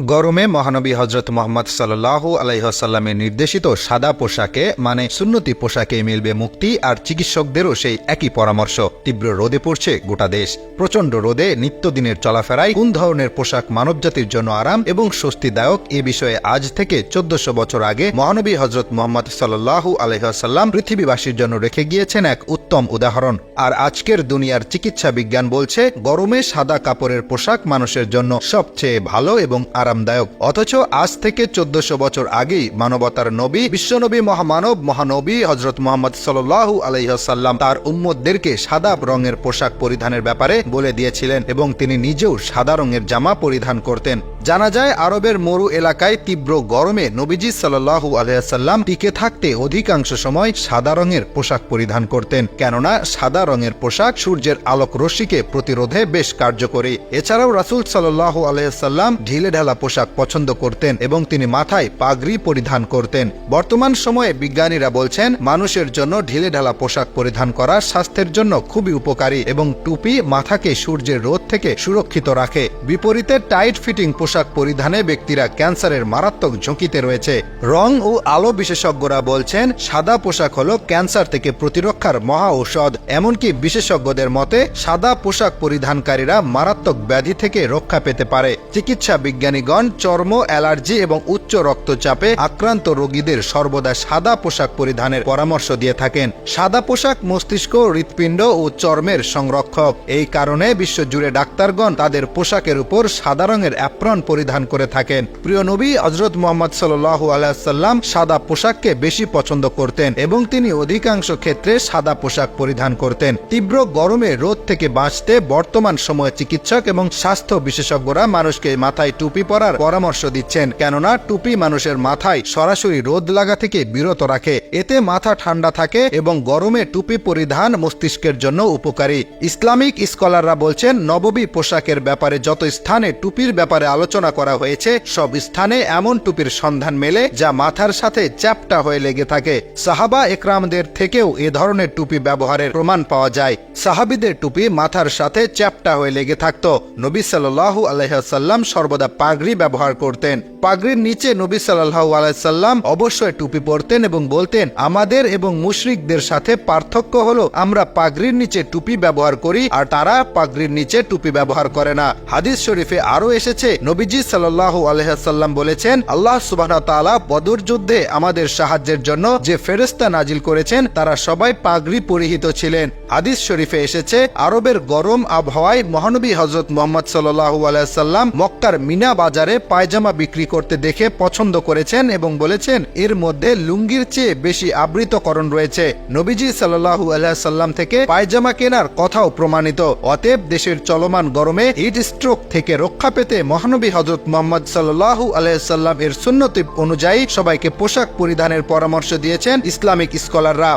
গরমে মহানবী হজরত মোহাম্মদ সাল্লাহ আলাইসাল্লামের নির্দেশিত সাদা পোশাকে মানে সুন্নতি পোশাকে মিলবে মুক্তি আর চিকিৎসকদেরও সেই একই পরামর্শ। তীব্র রোদে পড়ছে গোটা দেশ। প্রচণ্ড রোদে নিত্যদিনের চলাফেরায় কোন ধরনের পোশাক মানবজাতির জন্য আরাম এবং স্বস্তিদায়ক এ বিষয়ে আজ থেকে চোদ্দশো বছর আগে মহানবী হজরত মোহাম্মদ সাল্লাহু আলহাসাল্লাম পৃথিবীবাসীর জন্য রেখে গিয়েছেন এক উত্তম উদাহরণ। আর আজকের দুনিয়ার চিকিৎসা বিজ্ঞান বলছে, গরমে সাদা কাপড়ের পোশাক মানুষের জন্য সবচেয়ে ভালো এবং আরামদায়ক। অথচ আজ থেকে চোদ্দশো বছর আগেই মানবতার নবী, বিশ্বনবী মহামানব, মহানবী হজরত মোহাম্মদ সাল্লাহু আলহাসাল্লাম তার উম্মদদেরকে সাদা রঙের পোশাক পরিধানের ব্যাপারে বলে দিয়েছিলেন এবং তিনি নিজেও সাদা রঙের জামা পরিধান করতেন। জানা যায়, আরবের মরু এলাকায় তীব্র গরমে নবীজি সাল্লাহু আলহাসাল্লাম টিকে থাকতে অধিকাংশ সময় সাদা রঙের পোশাক পরিধান করতেন। কেননা, সাদা রঙের পোশাক সূর্যের আলোক রশ্মিকে প্রতিরোধে বেশ কার্যকরী। এছাড়াও রাসুল সাল্লাহু আলহাসাল্লাম ঢিলে ঢালা পোশাক পছন্দ করতেন এবং তিনি মাথায় পাগড়ি পরিধান করতেন। বর্তমান সময়ে বিজ্ঞানীরা বলছেন, মানুষের জন্য ঢিলে ঢালা পোশাক পরিধান করা স্বাস্থ্যের জন্য খুবই উপকারী এবং টুপি মাথাকে সূর্যের রোদ থেকে সুরক্ষিত রাখে। বিপরীতে, টাইট ফিটিং পোশাক পরিধানে ব্যক্তিরা ক্যান্সারের মারাত্মক ঝুঁকিতে রয়েছে। রং ও আলো বিশেষজ্ঞরা বলছেন, সাদা পোশাক হল ক্যান্সার থেকে প্রতিরক্ষার মহা ঔষধ। এমনকি বিশেষজ্ঞদের মতে, সাদা পোশাক পরিধানকারীরা মারাত্মক ব্যাধি থেকে রক্ষা পেতে পারে। চিকিৎসা বিজ্ঞানীগণ চর্ম, অ্যালার্জি এবং উচ্চ রক্তচাপে আক্রান্ত রোগীদের সর্বদা সাদা পোশাক পরিধানের পরামর্শ দিয়ে থাকেন। সাদা পোশাক মস্তিষ্ক, হৃৎপিণ্ড ও চর্মের সংরক্ষক। এই কারণে বিশ্বজুড়ে ডাক্তারগণ তাদের পোশাকের উপর সাদা রঙের অ্যাপ্রন পরিধান করে থাকেন। প্রিয় নবী হজরত মোহাম্মদ সাল্লু আলাইসাল্লাম সাদা পোশাককে বেশি পছন্দ করতেন এবং তিনি অধিকাংশ ক্ষেত্রে সাদা পোশাক পরিধান করতেন। তীব্র গরমে রোদ থেকে বাঁচতে বর্তমান সময়ে চিকিৎসক এবং স্বাস্থ্য বিশেষজ্ঞরা মানুষকে মাথায় টুপি পরার পরামর্শ দিচ্ছেন। কেননা টুপি মানুষের মাথায় সরাসরি রোদ লাগা থেকে বিরত রাখে। এতে মাথা ঠান্ডা থাকে এবং গরমে টুপি পরিধান মস্তিষ্কের জন্য উপকারী। ইসলামিক স্কলাররা বলছেন, নববী পোশাকের ব্যাপারে যত স্থানে টুপির ব্যাপারে আলোচনা করা হয়েছে, সব স্থানে এমন টুপির সন্ধান মেলে যা মাথার সাথে চ্যাপটা হয়ে লেগে থাকে। সাহাবা একরামদের থেকেও এ ধরনের টুপি ব্যবহারের প্রমাণ পাওয়া যায়। সাহাবিদের টুপি মাথার সাথে চ্যাপটা হয়ে লেগে থাকত। নবী সাল্লাহু আলহাম সর্বদা পাগড়ি ব্যবহার করতেন। পাগড়ির নিচে নবী সাল্লাহু আলাইসাল্লাম অবশ্যই টুপি পরতেন এবং বলতেন, আমাদের এবং মুশরিকদের সাথে পার্থক্য হলো, আমরা পাগড়ির নিচে টুপি ব্যবহার করি আর তারা পাগড়ির নিচে টুপি ব্যবহার করে না। হাদিস শরীফে আরও এসেছে, নবীজি সাল্লাহু আলহাম বলেছেন, আল্লাহ সুবাহ তালা বদর যুদ্ধে আমাদের সাহায্যের জন্য যে ফেরেস্তা নাজিল করেছেন, তারা সবাই পাগড়ি পরিহিত ছিলেন। হাদিস শরীফে এসেছে, আরবের গরম আবহাওয়ায় মহানবী হজরত মোহাম্মদ সাল্লাহু আলাইসাল্লাম মক্কার মিনা বাজারে পায়জামা বিক্রি করতে দেখে পছন্দ করেছেন এবং বলেছেন, এর মধ্যে লুঙ্গির চেয়ে বেশি আবৃতকরণ রয়েছে। নবীজি সাল্লাহু আলাইসাল্লাম থেকে পায়জামা কেনার কথাও প্রমাণিত। অতএব দেশের চলমান গরমে হিট স্ট্রোক থেকে রক্ষা পেতে মহানবী হজরত মোহাম্মদ সাল্লাহু আলাইসাল্লাম এর সুন্নতি অনুযায়ী সবাইকে পোশাক পরিধানের পরামর্শ দিয়েছেন ইসলামিক স্কলাররা।